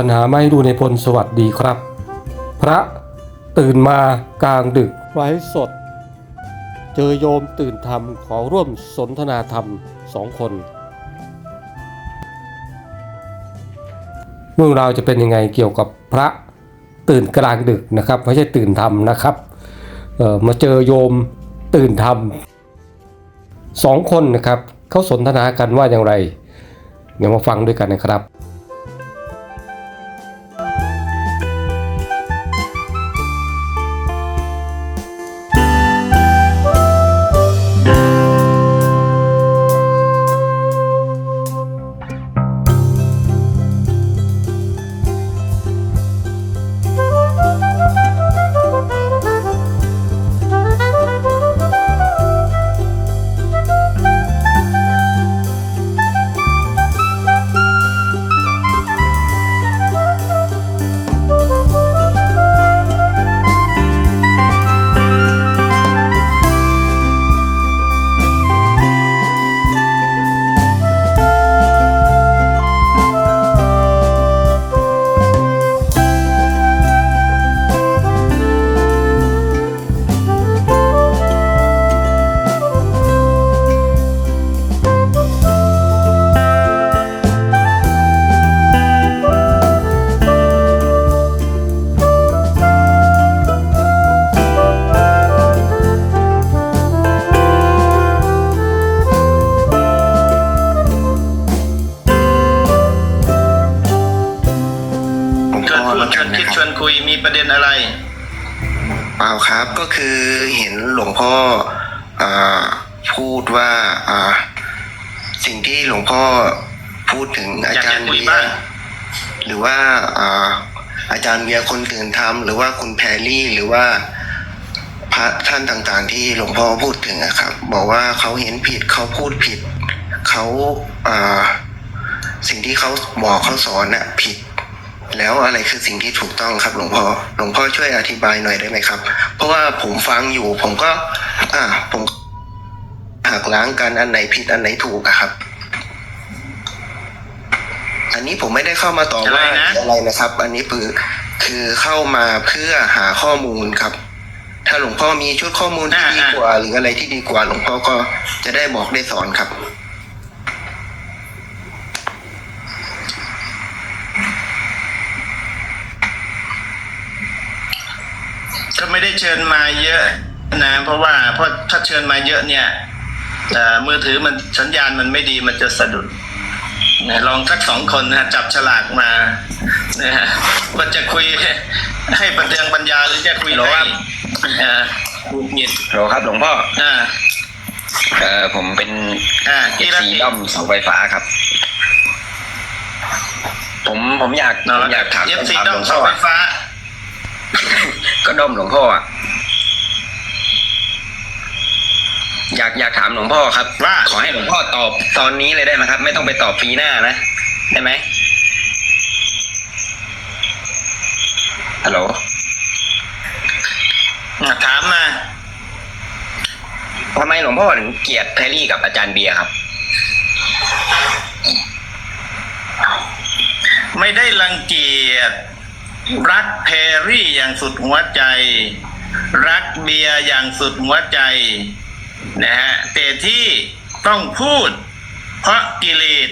รหาไม่ดูในพลสวัสดีครับ พระตื่นมากลางดึกไร้สด เจอโยมตื่นธรรมขอร่วมสนทนาธรรมสองคนเรื่องราวจะเป็นยังไงเกี่ยวกับพระตื่นกลางดึกนะครับ ไม่ใช่ตื่นธรรมนะครับมาเจอโยมตื่นธรรมสองคนนะครับเขาสนทนากันว่าอย่างไร เดี๋ยวมาฟังด้วยกันนะครับ ชวนพูดชวนคิดชวนคุยมีประเด็นอะไร เปล่าครับก็คือเห็นหลวงพ่ออาพูดว่าอ่า สิ่งที่หลวงพ่อพูดถึงอาจารย์อยากจะคุยเบียบ้างร์หรือว่าอ่าอาจารย์เบียร์คนตื่นธรรมหรือว่าคุณแพรรี่หรือว่า พระท่านต่างๆ ที่หลวงพ่อพูดถึงนะครับ บอกว่าเขาเห็นผิดเขาพูดผิดเขาอ่าสิ่งที่เขาบอกเขาสอนน่ะผิด แล้วอะไรคือสิ่งที่ถูกต้องครับ หลวงพ่อหลวงพ่อช่วยอธิบายหน่อยได้ไหมครับ เพราะว่าผมฟังอยู่ ผมก็ อ่า ผมหักล้างกันอันไหนผิดอันไหนถูกอะครับ อันนี้ผมไม่ได้เข้ามาต่อว่าอะไรนะ อะไรนะครับ อันนี้คือคือเข้ามาเพื่อหาข้อมูลครับ ถ้าหลวงพ่อมีชุดข้อมูลที่ดีกว่า หรืออะไรที่ดีกว่า หลวงพ่อก็จะได้บอกได้สอนครับ ก็ไม่ได้ เชิญมาเยอะนะเพราะว่าเพราะถ้าเชิญมาเยอะเนี่ยเอ่อมือถือมันสัญญาณมันไม่ดีมันจะสะดุดนะลองสักสองคนนะจับฉลากมานะฮะว่าจะคุยให้ประเทืองปัญญาหรือจะคุยหรอครับเอ่อหงุดหงิดโหลครับหลวงพ่ออ่าเอ่อผมเป็นอ่าเอกีฟรซีติด้อมเสาไฟฟ้าครับ ผมผมอยากผมอยากถามเอฟซีคำถามด้หอลมวงเสาพ่อไฟอะฟ้า ก็ด้อมหลวงพ่ออะอยากอยากถามหลวงพ่อครับว่าขอให้หลวงพ่อตอบตอนนี้เลยได้ไหมครับ ไม่ต้องไปตอบปีหน้านะได้ไหมฮัลโหลอะถามมาทำไมหลวงพ่อถึงเกลียดแพรรี่กับอาจารย์เบียร์ครับ ไม่ได้รังเกียจ รักแพรรี่อย่างสุดหัวใจ รักเบียร์อย่างสุดหัวใจนะฮะแต่ที่ต้องพูด เพราะกิเลส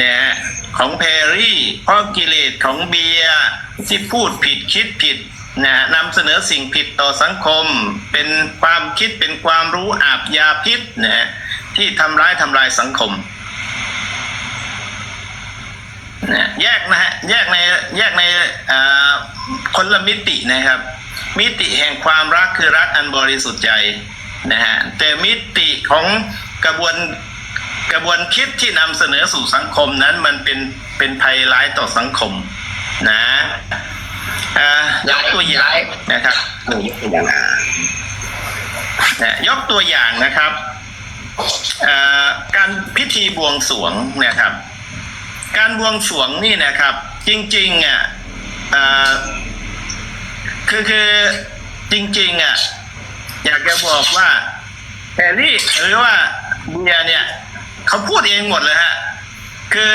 นะฮะของแพรรี่ เพราะกิเลสของเบียร์ที่พูดผิดคิดผิดนะฮะนำเสนอสิ่งผิดต่อสังคม เป็นความคิดเป็นความรู้อาบยาพิษนะฮะที่ทำร้ายทำลายสังคมนะแยกนะฮะแยกในแยกในอ่า คนละมิตินะครับ มิติแห่งความรักคือรักอันบริสุทธิ์ใจนะฮะแต่มิติของกระบวนกระบวนคิดที่นำเสนอสู่สังคมนั้นมันเป็นเป็นภัยร้ายต่อสังคมนะอ่ายกตัวอย่างนะครับยกตัวอย่างนะครับการพิธีบวงสวงนะครับ การบวงสวงนี่นะครับ จริงๆอะเอ่อ คือคือจริง ๆ อะ อยากจะบอกว่าแฮร์รี่หรือว่าเบียเนี่ยเขาพูดเองหมดเลยฮะ คือ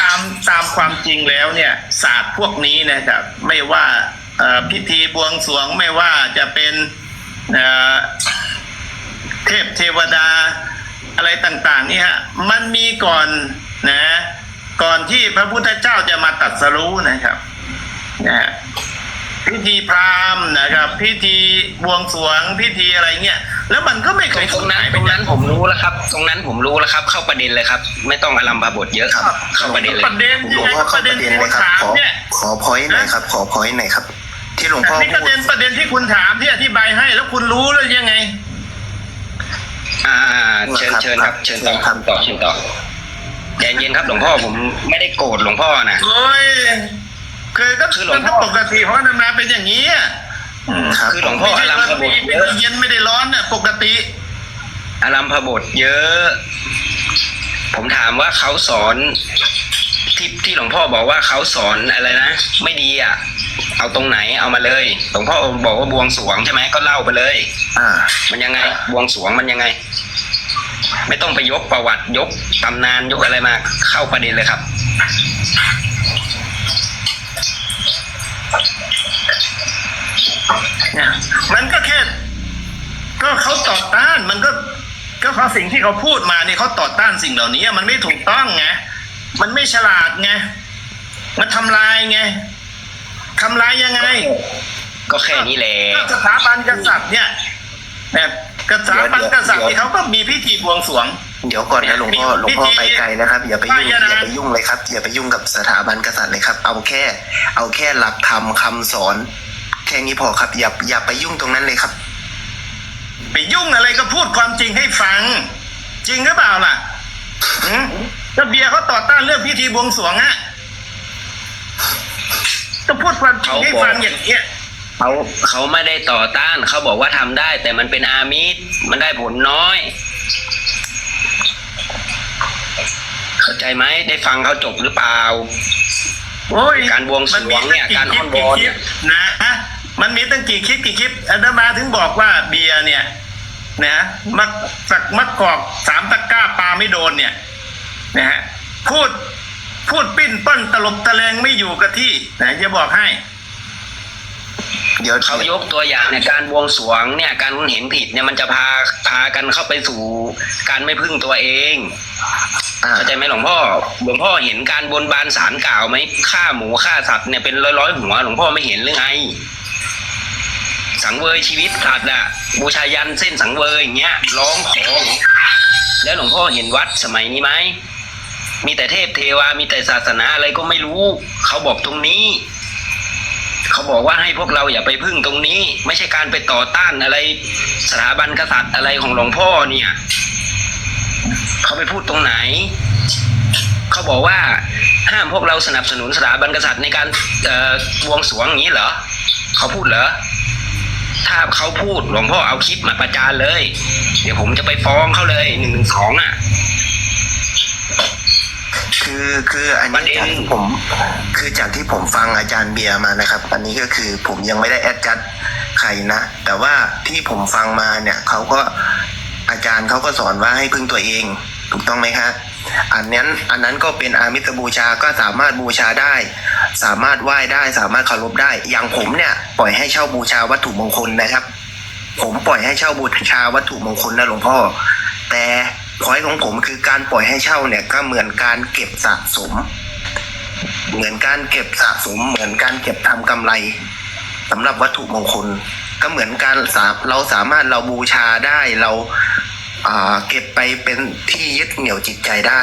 ตามตามความจริงแล้วเนี่ย ศาสตร์พวกนี้นะครับ ไม่ว่าพิธีบวงสรวงไม่ว่าจะเป็นเเทพเทวดาอะไรต่าง ๆ นี่ฮะมันมีก่อนนะ ก่อนที่พระพุทธเจ้าจะมาตัดสรู้นะครับ นะฮะพิธีพราหมณ์นะครับพิธีบวงสรวงพิธีอะไรเงี้ยแล้วมันก็ไม่เคยตรงนั้นตรงนั้นผมรู้แล้วครับ ตรงนั้นผมรู้แล้วครับ เข้าประเด็นเลยครับ ไม่ต้องอลัมพบทเยอะครับ เข้าประเด็นเลยประเด็นหลวงพ่อเข้าประเด็นเลยครับขอเนี่ยขอพอยต์หน่อยครับ ขอพอยต์หน่อยครับ ที่หลวงพ่อนี่พูประดเด็นประเด็นที่คุณถามที่อธิบายให้ แล้วคุณรู้แล้วยังไง อ่าเชิญเชิญครับ เชิญต่อครับต่อเชิญต่อใจเย็นครับหลวงพ่อผมไม่ได้โกรธหลวงพ่อนะโอ้ย คือก็คือหลวมังนพ่ก็อปกติเพราะนานๆเป็นอย่างนี้อะครับคือหลวงพ่อไม่อใช่ลัมว่าพบไม่ทไม่เยได้อะเย็นไม่ได้ร้อนน่ะปกติอลัมพบทเยอะ ผมถามว่าเขาสอนที่ที่หลวงพ่อบอกว่าเขาสอนอะไรนะไม่ดีอะ เอาตรงไหนเอามาเลยหลวงพ่อบอกว่าบวงสรวงใช่ไหมก็เล่าไปเลย อ่า มันยังไงบวงสรวงมันยังไง ไม่ต้องไปยกประวัติยกตำนานยกอะไรมาเข้าประเด็นเลยครับ เนี่ยมันก็แค่ ก็เขาต่อต้านมันก็ ก็เพราะสิ่งที่เขาพูดมาเนี่ยเขาต่อต้านสิ่งเหล่านี้มันไม่ถูกต้องไงมันไม่ฉลาดไงมันทำลายไงทำลายยังไง ก็แค่นี้แหละก็สถาบันกษัตริย์เนี่ยแบบกษัตริย์บันกษัตริย์ที่เขาก็มีพิธีบวงสรวง เดี๋ยวก่อนนะหลวงพ่อหลวงพ่อไปไกลนะครับ อย่าไปยุ่งไม่ออย่านะย่าไปยุ่งเลยครับ อย่าไปยุ่งกับสถาบันกษัตริย์เลยครับ เอาแค่ เอาแค่หลักธรรมคำสอน แค่นี้พอครับ อย่าอย่าไปยุ่งตรงนั้นเลยครับ ไปยุ่งอะไรก็พูดความจริงให้ฟัง จริงหรือเปล่าล่ะหืมก็เบียร์เขาต่อต้านเรื่องพิธีบวงสรวงอะก็พูดความจริงให้ฟังอย่างเงี้ยเขาเขาไม่ได้ต่อต้านเขาบอกว่าทำได้ แต่มันเป็นอามิตรมันได้ผลน้อย เข้าใจไหมได้ฟังเขาจบหรือเปล่าโอ้ยการบวงสรวงเนี่ยมัมีการอ้อนวตั้องนคลิเนี่ปยนะ มันมีตั้งกี่คลิปกี่คลิปอาตมาถึงบอกว่าเบียร์เนี่ยนะมักสักมักกอกสามตะกร้าปลาไม่โดนเนี่ยนะฮะพูดพูดปิ้นป้นตลบตะแลงไม่อยู่กับที่นะจะบอกให้ เดี๋ยวเขายกตัวอย่างเนี่ยการบวงสรวงเนี่ย การเห็นผิดเนี่ยมันจะพาพากันเข้าไปสู่การไม่พึ่งตัวเองอ่าเข้าใจไหมหลวงพ่อหลวงพ่อเห็นการบนบานสารกล่าวไหมฆ่าหมูฆ่าสัตว์เนี่ยเป็นร้อยร้อยๆหัวหลวงพ่อไม่เห็นหรือไง สังเวยชีวิตสัตว์อะบูชายันเส้นสังเวยอย่างเงี้ยร้องขอแล้วหลวงพ่อเห็นวัดสมัยนี้ไหมมีแต่เทพเทวา มีแต่ศาสนาอะไรก็ไม่รู้ เขาบอกตรงนี้ เขาบอกว่าให้พวกเราอย่าไปพึ่งตรงนี้ ไม่ใช่การไปต่อต้านอะไรสถาบันกษัตริย์อะไรของหลวงพ่อเนี่ย เขาไปพูดตรงไหน เขาบอกว่าห้ามพวกเราสนับสนุนสถาบันกษัตริย์ในการเอ่อบวงสรวงอย่างนี้เหรอ เขาพูดเหรอ ถ้าเขาพูดหลวงพ่อเอาคลิปมาประจานเลย เดี๋ยวผมจะไปฟ้องเขาเลยหนึ่งหนึ่งสองอะ คือคืออันประนี้เด็นจากที่ผมคือจากที่ผมฟังอาจารย์เบียร์มานะครับ อันนี้ก็คือผมยังไม่ได้แอดจัดใครนะ แต่ว่าที่ผมฟังมาเนี่ยเขาก็อาจารย์เขาก็สอนว่าให้พึ่งตัวเอง ถูกต้องไหมคะอันนั้นอันนั้นก็เป็นอามิตบูชาก็สามารถบูชาได้ สามารถไหว้ได้สามารถเคารพได้ อย่างผมเนี่ยปล่อยให้เช่าบูชาวัตถุมงคลนะครับ ผมปล่อยให้เช่าบูชาวัตถุมงคลนะหลวงพ่อ แต่พอยของผมคือการปล่อยให้เช่าเนี่ยก็เหมือนการเก็บสะสม เหมือนการเก็บสะสม เหมือนการเก็บทำกำไรสำหรับวัตถุมงคล ก็เหมือนการเราสามารถเราบูชาได้เราาเก็บไปเป็นที่ยึดเหนี่ยวจิตใจได้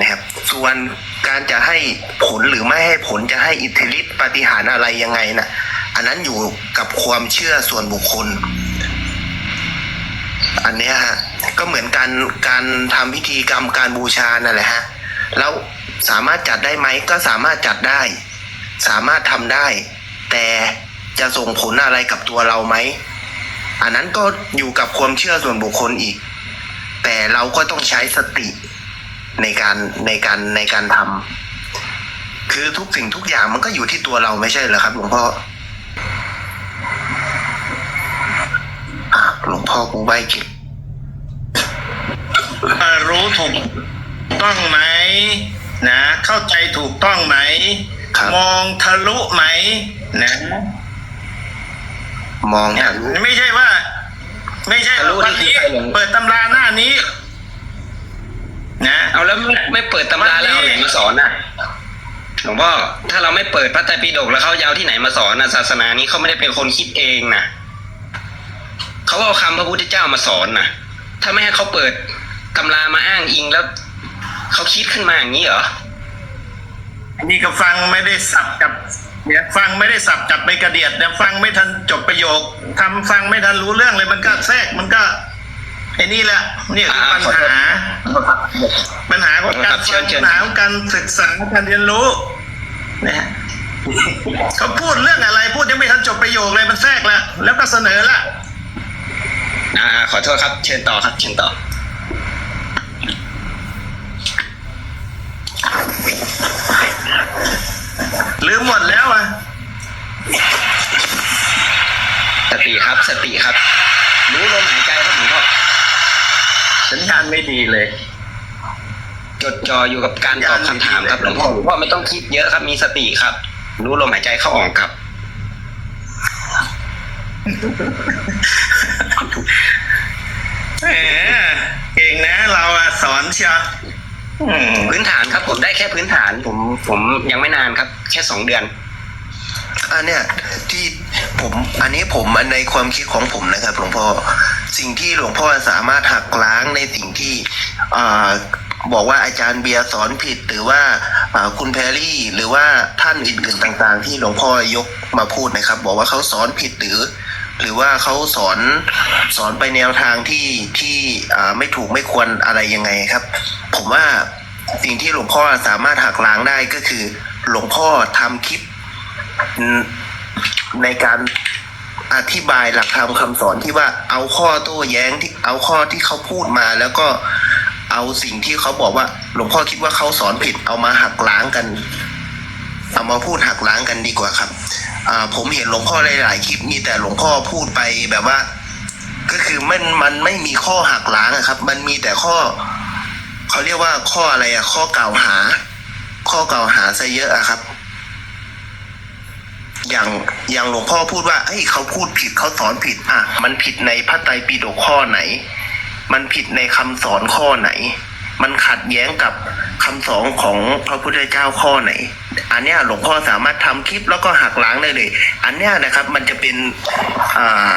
นะครับ ส่วนการจะให้ผลหรือไม่ให้ผลจะให้อิทธิฤทธิปฏิหารอะไรยังไงนะอันนั้นอยู่กับความเชื่อส่วนบุคคล อันเนี้ยฮะก็เหมือนการการทำพิธีกรรมการบูชานั่นแหละฮะแล้วสามารถจัดได้ไหมก็สามารถจัดได้ สามารถทำได้ แต่จะส่งผลอะไรกับตัวเราไหมอันนั้นก็อยู่กับความเชื่อส่วนบุคคลอีก แต่เราก็ต้องใช้สติ ในการในการในการทำคือทุกสิ่งทุกอย่างมันก็อยู่ที่ตัวเราไม่ใช่เหรอครับหลวงพ่ออะหลวงพ่อกูไหว้เก็บรู้ถูกต้องไหมนะ เข้าใจถูกต้องไหมครับมองทะลุไหมนะ มองเนี่ยทะลุไม่ใช่ว่า ไม่ใช่ทะลุว่านี่คือใครหลงเปิดตำราหน้านี้นะ เอาแล้วไม่ไม่เปิดตำราแล้วเอาไหนมาสอนน่ะหลวงพ่อถ้าเราไม่เปิดพระไตรปิฎกแล้วเขาจะเอาที่ไหนมาสอนนะศาสนานี้เขาไม่ได้เป็นคนคิดเองนะเขาก็เอาคำพระพุทธเจ้ามาสอนนะถ้าไม่ให้เขาเปิดตำรามาอ้างอิงแล้วเขาคิดขึ้นมาอย่างนี้เหรอนี่ก็ฟังไม่ได้สับกับเนี่ยฟังไม่ได้สับจับไปกระเดียดเนี่ยฟังไม่ทันจบประโยคทำฟังไม่ทันรู้เรื่องเลยมันก็แทรกมันก็ ไอ้นี่แหละเนี่ยคือปัญหา ปัญหาของการครับเชิฟัญงเชิญปัญหาของการศึกษาการเรียนรู้นะฮะเขาพูดเรื่องอะไรพูดยังไม่ทันจบประโยคเลยมันแทรกแล้วแล้วก็เสนอละอ่าขอโทษครับ เชิญต่อครับเชิญต่อลืมหมดแล้วอะสติครับสติครับ รู้ลมหายใจครับหลวงพ่อ สัญญาณไม่ดีเลย จดจ่ออยู่กับการตอบคำถามครับหลวงพ่อหลวงพ่อไม่ต้องคิดเยอะครับมีสติครับ รู้ลมหายใจเข้าออกครับ แหมเก่งนะเราอะสอนเชียวอืมพื้นฐานครับ ผมได้แค่พื้นฐาน ผมผมยังไม่นานครับ แค่สองเดือน อันเนี้ยที่ ผมอันนี้ผมอันในความคิดของผมนะครับหลวงพ่อสิ่งที่หลวงพ่อสามารถหักล้างในสิ่งที่อบอกว่าอาจารย์เบียร์สอนผิดหรือว่าคุณแพรรี่หรือว่าท่านอื่นๆต่างๆ ที่หลวงพ่อยกมาพูดนะครับ บอกว่าเขาสอนผิดหรือ หรือว่าเขาสอนสอนไปแนวทางที่ที่ไม่ถูกไม่ควรอะไรยังไงครับ ผมว่าสิ่งที่หลวงพ่อสามารถหักล้างได้ก็คือ หลวงพ่อทำคลิป ในการอธิบายหลักธรรมคำสอนที่ว่าเอาข้อโต้แย้งที่เอาข้อที่เขาพูดมาแล้วก็เอาสิ่งที่เขาบอกว่า หลวงพ่อคิดว่าเขาสอนผิดเอามาหักล้างกันเอามาพูดหักล้างกันดีกว่าครับผมเห็นหลวงพ่อหลาย ๆ คลิปมีแต่หลวงพ่อพูดไปแบบว่า ก็คือมันมันไม่มีข้อหักล้างครับ มันมีแต่ข้อเขาเรียกว่าข้ออะไรอะข้อกล่าวหา ข้อกล่าวหาซะเยอะอะครับ อย่างอย่างหลวงพ่อพูดว่าเฮ้ยเขาพูดผิดเขาสอนผิด อะ มันผิดในพระไตรปิฎกข้อไหน มันผิดในคำสอนข้อไหน มันขัดแย้งกับคำสอนของพระพุทธเจ้าข้อไหน อันเนี้ยหลวงพ่อสามารถทำคลิปแล้วก็หักล้างได้เลย อันเนี้ยนะครับ มันจะเป็นอ่า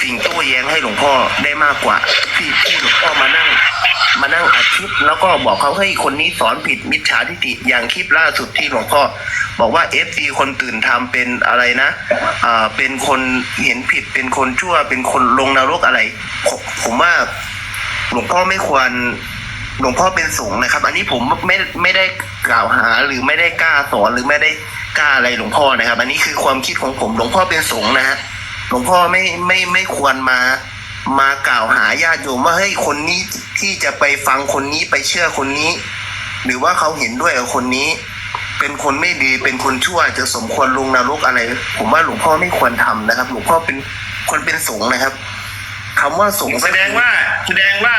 สิ่งโต้แย้งให้หลวงพ่อได้มากกว่าที่ที่หลวงพ่อมานั่ง คลิปแล้วก็บอกเขาให้ยคนนี้สอนผิดมิจฉาทิฏฐิอย่างคลิปล่าสุดที่หลวงพ่อบอกว่าเอฟซีคนตื่นทำเป็นอะไรนะอ่าเป็นคนเห็นผิดเป็นคนชั่ว เป็นคนลงนรกอะไร ผมผมว่าหลวงพ่อไม่ควรหลวงพ่อเป็นสงฆ์นะครับ อันนี้ผมไม่ไม่ได้กล่าวหาหรือไม่ได้กล้าสอนหรือไม่ได้กล้าอะไรหลวงพ่อนะครับ อันนี้คือความคิดของผมหลวงพ่อเป็นสงฆ์นะฮะหลวงพ่อไม่ไม่ไม่ควรมา มากล่าวหาญาติโยมว่าเฮ้ยคนนี้ที่จะไปฟังคนนี้ไปเชื่อคนนี้ หรือว่าเขาเห็นด้วยกับคนนี้ เป็นคนไม่ดีเป็นคนชั่วจะสมควรลงนรกอะไร ผมว่าหลวงพ่อไม่ควรทำนะครับ หลวงพ่อเป็นคนเป็นสงฆ์นะครับคำว่าสงฆ์แสดงว่า แสดงว่า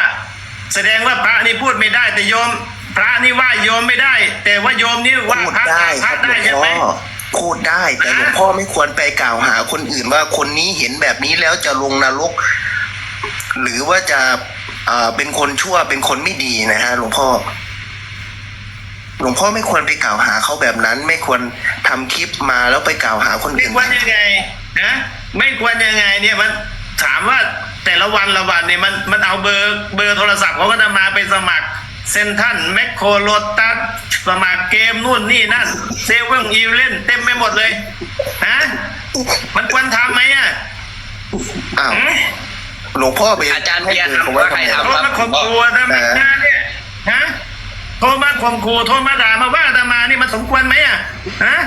แสดงว่าพระนี่พูดไม่ได้แต่โยม พระนี่ว่าโยมไม่ได้ แต่ว่าโยมนี่ว่าพูดพระได้พคระรับหลได้วงใช่พ่ไหมอพูดได้แต่หลวงพ่อไม่ควรไปกล่าวหาคนอื่นว่าคนนี้เห็นแบบนี้แล้วจะลงนรก หรือว่าจะเอ่อเป็นคนชั่วเป็นคนไม่ดีนะฮะหลวงพ่อ หลวงพ่อไม่ควรไปกล่าวหาเขาแบบนั้น ไม่ควรทำคลิปมาแล้วไปกล่าวหาคนไม่อื่นควรยังไงนะไม่ควรยังไง เนี่ยมันถามว่าแต่ละวันละวันเนี่ยมันมันเอาเบอร์เบอร์โทรศัพท์เขาก็จะมาไปสมัครเซนทันแมคโครโลตัสสมัครเกมนู่นนี่นั่นเซเว่นอีเล่นเต็มไปหมดเลยฮะมันควรทำไหมอะอ้าว หืมหลวงพ่อไปอาจารย์เบียร์ให้ถามว่าใครทำโทรมาข่มขู่อาตมาเนี่ยฮะโทรมาข่มขู่โทรมาด่ามาว่าอาตมานี่มันสมควรไหมอะฮะ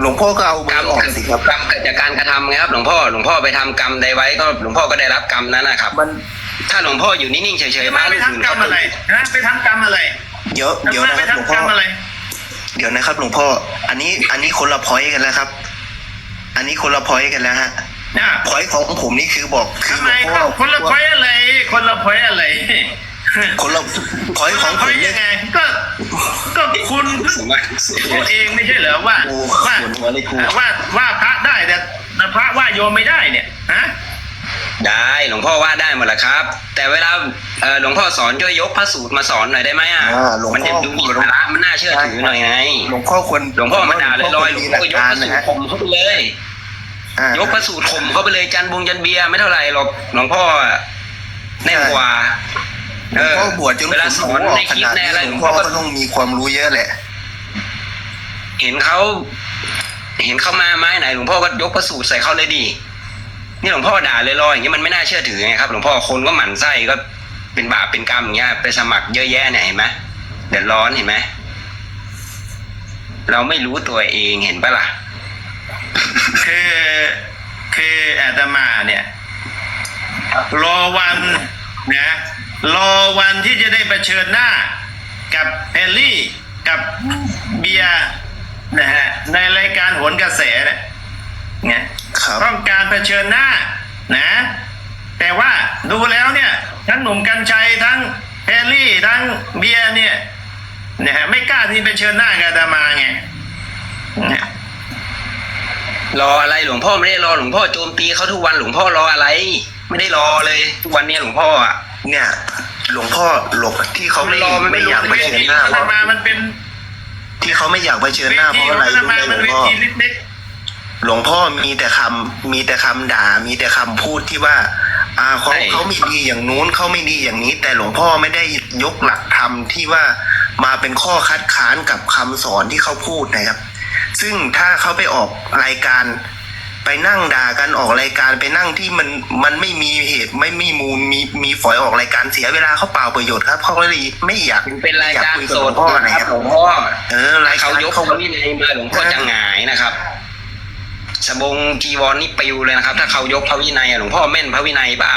หลวงพ่อก็เอาเบกรอรมร์ออกสิครับกรรมเกิดจากการกระทำไงครับ หลวงพ่อหลวงพ่อไปทำกรรมใดไว้ก็หลวงพ่อก็ได้รับกรรมนั้นนะครับมันถ้าหลวงพ่ออยู่นิ่งๆเฉยๆพมาระไปรูปอื่นทำกรรเขามอะไรฮะไปทำกรรมอะไรเดี๋ยวเดี๋ยวมานะไปครับหลวงทำกพ่รอรมอะไรเดี๋ยวนะครับ หลวงพ่อ อันนี้อันนี้คนละพอยต์กันแล้วครับ อันนี้คนละพอยต์กันแล้วฮะ น่ะพอยต์ของผมนี่คือบอกคือทำไมหลวงพ่อ เข้าคนละพอยอะไร คนละพอยอะไรคนเราพอยของผเฮ้มยเนี่ยัย งไง ก็ ก็คุณเพิ่งผมว่าพูดเองไม่ใช่เหรอว่าโอ้ว่าปวดหัวเลยครูว่าว่าพระได้แต่แต่พระว่าโยมไม่ได้เนี่ยฮะ ได้หลวงพ่อว่าได้หมดแหละครับ แต่เวลาเอ่อหลวงพ่อสอนช่วยยกพระสูตรมาสอนหน่อยได้ไหมอะอ่าหลวงพ่อ มันจะดูมีสาระมันน่าเชื่อถือหน่อยไงหลวงพ่อควรหลวงพ่อมาด่าลอยๆหลวงพ่อก็ยกพระสูตรข่มเข้าไปเลยอ่า ยกพระสูตรข่มเข้าไปเลยจันบงจันเบียร์ไม่เท่าไหร่หรอกหลวงพ่ออะแน่นกว่าหลวงพ่อบวชจนเวลาสอนในคลิปในอะไรหหลลววงงพ่พ่ออก็ก็ต้องมีความรู้เยอะแหละ เห็นเขาเห็นเขามาไม้ไหนหลวงพ่อก็ยกพระสูตรใส่เขาเลยดินี่หลวงพ่อด่าเลยลอยๆอย่างนี้มันไม่น่าเชื่อถือไงครับหลวงพ่อคนก็หมั่นไส้ก็เป็นบาปเป็นกรรมอย่างเงี้ยไปสมัครเยอะแยะเนี่ยเห็นไหมเดือดร้อนเห็นไหมเราไม่รู้ตัวเองเห็นปะล่ะ คือคืออาตมาเนี่ยรอวันนะรอวันที่จะได้เผชิญหน้า กับเอลลี่กับเบียร์นะฮะในรายการโหนกระแสเนี่ยเนี่ยครับต้องการเผชิญหน้านะ แต่ว่าดูแล้วเนี่ย ทั้งหนุ่มกัญชัยทั้งแฮร์รี่ทั้งเบียร์เนี่ยนะฮะไม่กล้าที่เผชิญหน้ากับอาตมาไงเนี่ย รออะไรหลวงพ่อไม่ได้รอหลวงพ่อโจมตีเขาทุกวันหลวงพ่อรออะไร ไม่ได้รอเลยทุกวันนี้หลวงพ่ออะเนี่ย หลวงพ่อหลบที่เขาไม่รอมันไม่ไม่อยากรู้เผเวชิญทีหน้าอาเพตราะมามันเป็นที่เขาไม่อยากเผชิญเวหน้าเพทีราะของอะไรอาตรู้ไหมามหลมันวงเวพ่อทีเล็กหลวงพ่อมีแต่คำมีแต่คำด่า มีแต่คำพูดที่ว่า อ่าเขาใช่เขาไม่ดีอย่างนู้นเขาไม่ดีอย่างนี้ แต่หลวงพ่อไม่ได้ยกหลักธรรมที่ว่ามาเป็นข้อคัดค้านกับคำสอนที่เขาพูดนะครับ ซึ่งถ้าเขาไปออกรายการ ไปนั่งด่ากันออกรายการไปนั่งที่มันมันไม่มีเหตุไม่มีมูลมีมีฝอยออกรายการเสียเวลาเขาเปล่าประโยชน์ครับเขาก็เลยไม่อยากถึงเป็นรายการอคุยสบหลวดงพ่อนะนะคครัรับบหลวงพ่อเออรายเขาการยกเขาพระวินัยมาหลวงพ่อจะหงายนะครับสบงจีวรนี่ปลิวเลยนะครับ ถ้าเขายกพระวินัยอะหลวงพ่อแม่นพระวินัยเปล่า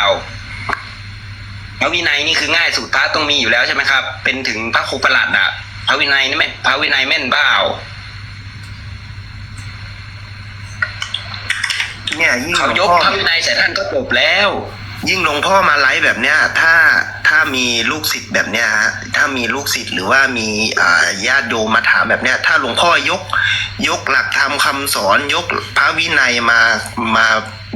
พระวินัยนี่คือง่ายสุดพระต้องมีอยู่แล้วใช่ไหมครับ เป็นถึงพระครูประหลัดอะพระวินัยนี่แม่นพระวินัยแม่นเปล่า เนี่ยยิ่งเขาหลยวกงพ่อพระวินัยใส่ท่านก็จบแล้ว ยิ่งหลวงพ่อมาไลฟ์แบบเนี้ย ถ้าถ้ามีลูกศิษย์แบบเนี้ยฮะถ้ามีลูกศิษย์หรือว่ามีอ่าญาติโยมมาถามแบบเนี้ย ถ้าหลวงพ่อยกยกหลักธรรมคำสอนยกพระวินัยมามา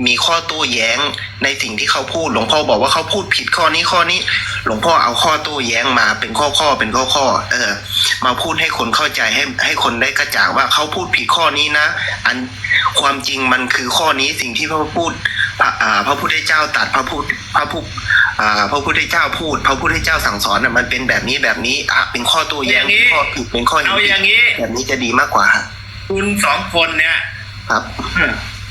มีข้อโต้แย้งในสิ่งที่เขาพูด หลวงพ่อบอกว่าเขาพูดผิดข้อนี้ข้อนี้ หลวงพ่อเอาข้อโต้แย้งมาเป็นข้อข้อเป็นข้อข้อเออ มาพูดให้คนเข้าใจให้ให้คนได้กระจ่างว่าเขาพูดผิดข้อนี้นะ อันความจริงมันคือข้อนี้สิ่งที่พระพูดพระอ่าพระพุทธเจ้าตรัดพระพุทธพระพุทธอ่าพระพุทธเจ้าพูด พระพุทธเจ้าสั่งสอนน่ะมันเป็นแบบนี้แบบนี้อะเป็นข้อโต้แย้งเป็นข้อผิดเป็นข้อๆเห็นเอาผิอดย่างนี้แบบนี้จะดีมากกว่าครับคุณสองคนเนี่ยครับ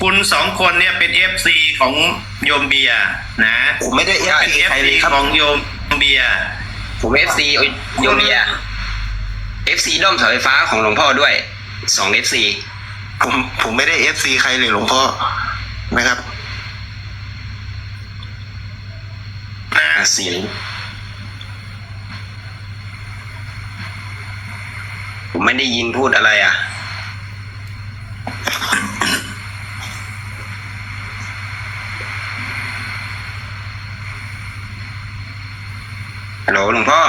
คุณสองคนเนี่ยเป็นเอฟซีของโยมเบียร์นะผมไม่ได้เอฟเป็นซีเอฟใครเลซียครับ ของโยมเบียร์ผมเอฟซีโยเมียเอฟซีด้อมเสาไฟฟ้าของหลวงพ่อด้วยสองเอฟซีผมผมไม่ได้เอฟซีใครเลยหลวงพ่อนะครับ นะเสียงผมไม่ได้ยินพูดอะไรอะ ฮัลโหลหลวงพ่อ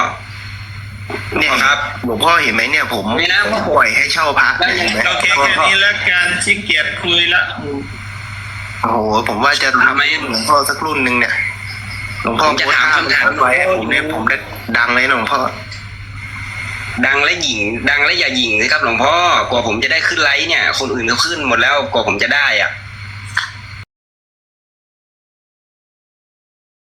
เนี่ย ครับหลวงพ่อเห็นไหมเนี่ยผมไม่นะผมปล่อยให้เช่าพระเนี่ยเห็นไหมโอเคแค่นี้แล้วกันขี้เกียจคุยละโอ้โหผมว่าจะทำไมหลวงพ่อสักรุ่นหนึ่งเนี่ยหลวงพ่อผมจะถามคำถามไว้ผมเนี่ยผมได้ดังเลยนะหลวงพ่อดังและหญิง ดังและอย่าหญิงสิครับหลวงพ่อกว่าผมจะได้ขึ้นไลฟ์เนี่ย คนอื่นเขาขึ้นหมดแล้วกว่าผมจะได้อะ